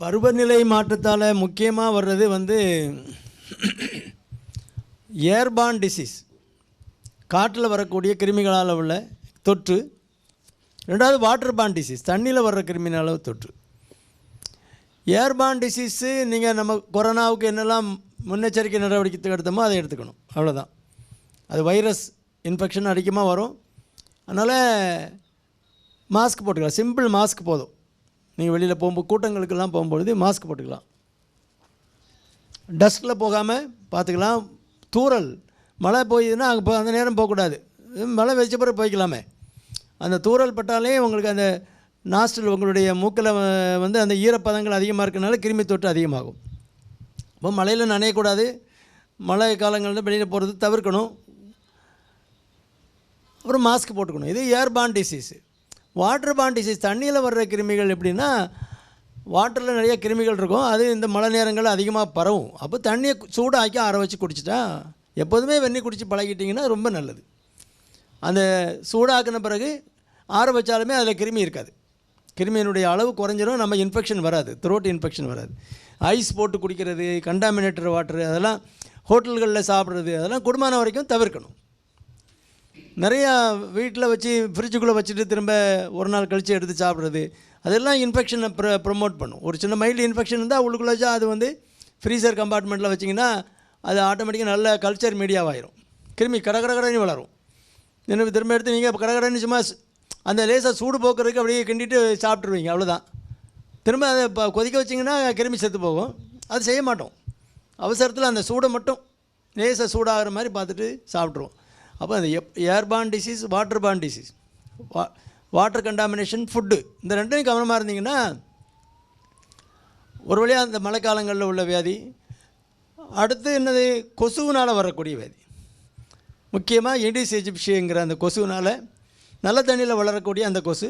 பருவநிலை மாற்றத்தால் முக்கியமாக வர்றது வந்து ஏர்பான் டிசீஸ் காற்றில் வரக்கூடிய கிருமிகளால் உள்ள தொற்று. ரெண்டாவது வாட்டர் பான் டிசீஸ் தண்ணியில் வர்ற கிருமினால தொற்று. ஏர்பான் டிசீஸு நீங்கள் நம்ம கொரோனாவுக்கு என்னெல்லாம் முன்னெச்சரிக்கை நடவடிக்கை எடுத்தோமோ அதை எடுத்துக்கணும். அவ்வளோதான் அது வைரஸ் இன்ஃபெக்ஷன் அதிகமாக வரும். அதனால் மாஸ்க் போட்டுக்கலாம். சிம்பிள் மாஸ்க் போதும். நீங்கள் வெளியில் போகும்போது கூட்டங்களுக்கெல்லாம் போகும்பொழுது மாஸ்க் போட்டுக்கலாம். டஸ்ட்டில் போகாமல் பார்த்துக்கலாம். தூறல். மழை போயிதுன்னா அங்கே அந்த நேரம் போகக்கூடாது. மழை வச்ச பிறகு போய்க்கலாமே. அந்த தூறல் பட்டாலே உங்களுக்கு அந்த நாஸ்டல் உங்களுடைய மூக்கில் வந்து அந்த ஈரப்பதங்கள் அதிகமாக இருக்கனால கிருமி தொற்று அதிகமாகும். இப்போ மழையில் நனையக்கூடாது. மழை காலங்களில் வெளியில் போகிறது தவிர்க்கணும். அப்புறம் மாஸ்க் போட்டுக்கணும். இது airborne disease waterborne disease தண்ணியில் வர்ற கிருமிகள் எப்படின்னா வாட்டரில் நிறைய கிருமிகள் இருக்கும். அது இந்த மழை நேரங்களில் அதிகமாக பரவும். அப்போ தண்ணியை சூடாக்கி ஆற வச்சு குடிச்சிட்டா எப்போதுமே வெந்நி குடித்து பழகிட்டிங்கன்னா ரொம்ப நல்லது. அந்த சூடாக்கின பிறகு ஆற வச்சாலுமே அதில் கிருமி இருக்காது. கிருமியினுடைய அளவு குறைஞ்சிரும் நம்ம இன்ஃபெக்ஷன் வராது. த்ரோட் இன்ஃபெக்ஷன் வராது. ஐஸ் போட்டு குடிக்கிறது கண்டாமினேட்டர் வாட்டர் அதெல்லாம் ஹோட்டல்களில் சாப்பிட்றது அதெல்லாம் குடும்பமான வரைக்கும் தவிர்க்கணும். நிறையா வீட்டில் வச்சு ஃப்ரிட்ஜுக்குள்ளே வச்சுட்டு திரும்ப ஒரு நாள் கழித்து எடுத்து சாப்பிட்றது. அதெல்லாம் இன்ஃபெக்ஷனை ப்ர ப்ரொமோட் பண்ணும். ஒரு சின்ன மைல்டு இன்ஃபெக்ஷன் இருந்தால் உள்ளுக்குள்ளே வச்சா அது வந்து ஃப்ரீசர் கம்பார்ட்மெண்ட்டில் வச்சிங்கன்னா அது ஆட்டோமேட்டிக்காக நல்ல கல்ச்சர் மீடியாவாயிரும் கிருமி கடகடகடன்னு வளரும். திரும்ப திரும்ப எடுத்து நீங்கள் கடகடன்னு சும்மா அந்த லேசாக சூடு போக்குறதுக்கு அப்படியே கிண்டிட்டு சாப்பிட்ருவீங்க அவ்வளோதான் திரும்ப அதை இப்போ கொதிக்க வச்சிங்கன்னா கிருமி செத்து போகும். அது செய்ய மாட்டோம். அவசரத்தில் அந்த சூடை மட்டும் லேசாக சூடாகிற மாதிரி பார்த்துட்டு சாப்பிட்ருவோம் அப்போ அந்த எப் airborne disease waterborne disease வா வாட்டர் கண்டாமினேஷன் ஃபுட்டு இந்த ரெண்டையும் கவனமாக இருந்தீங்கன்னா ஒரு வழியாக அந்த மழைக்காலங்களில் உள்ள வியாதி அடுத்து என்னது கொசுவினால் வரக்கூடிய வியாதி. முக்கியமாக எடிஸ் எஜிப்ஷிங்கிற அந்த கொசுவினால் நல்ல தண்ணியில் வளரக்கூடிய அந்த கொசு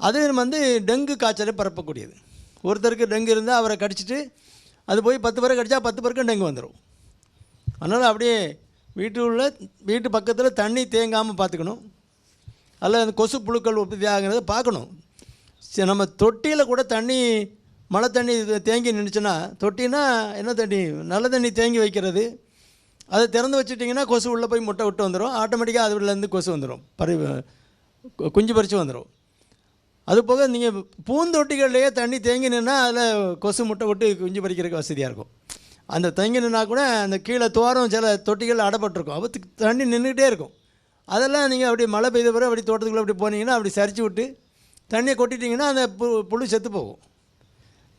அது வந்து டெங்கு காய்ச்சலை பரப்பக்கூடியது. ஒருத்தருக்கு டெங்கு இருந்தால் அவரை கடிச்சிட்டு அது போய் பத்து பேரை கடித்தா பத்து பேருக்கும் டெங்கு வந்துடும் அதனால் அப்படியே வீட்டு உள்ள வீட்டு பக்கத்தில் தண்ணி தேங்காமல் பார்த்துக்கணும் அல்ல அந்த கொசு புழுக்கள் உற்பத்தி ஆகிறத பார்க்கணும் சரி நம்ம தொட்டியில் கூட தண்ணி மழை தண்ணி தேங்கி நின்றுச்சுன்னா தொட்டினா என்ன தண்ணி? நல்ல தண்ணி தேங்கி வைக்கிறது. அதை திறந்து வச்சுட்டிங்கன்னா கொசு உள்ளே போய் முட்டை விட்டு வந்துடும் ஆட்டோமேட்டிக்காக அதுலேருந்து கொசு வந்துடும் பறி கு- குஞ்சு பறித்து வந்துடும் அது போக நீங்கள் பூந்தொட்டிகள்லேயே தண்ணி தேங்கி நின்னா அதில் கொசு முட்டை விட்டு குஞ்சு பறிக்கிறதுக்கு வசதியாக இருக்கும். அந்த தங்கி நின்னா கூட அந்த கீழே தோரம் சில தொட்டிகள் அடைப்பட்டிருக்கும். அப்போ தண்ணி நின்றுக்கிட்டே இருக்கும். அதெல்லாம் நீங்கள் அப்படி மழை பெய்த பிறகு அப்படி தோட்டத்துக்குள்ளே அப்படி போனீங்கன்னா அப்படி சரிச்சு விட்டு தண்ணியை கொட்டிட்டிங்கன்னா அந்த பு புழு செத்து போகும்.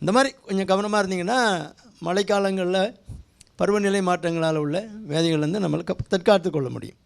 இந்த மாதிரி கொஞ்சம் கவனமாக இருந்தீங்கன்னா மழைக்காலங்களில் பருவநிலை மாற்றங்களால் உள்ள வியாதிகள்லேருந்து நம்மளுக்கு தற்காத்து கொள்ள முடியும்.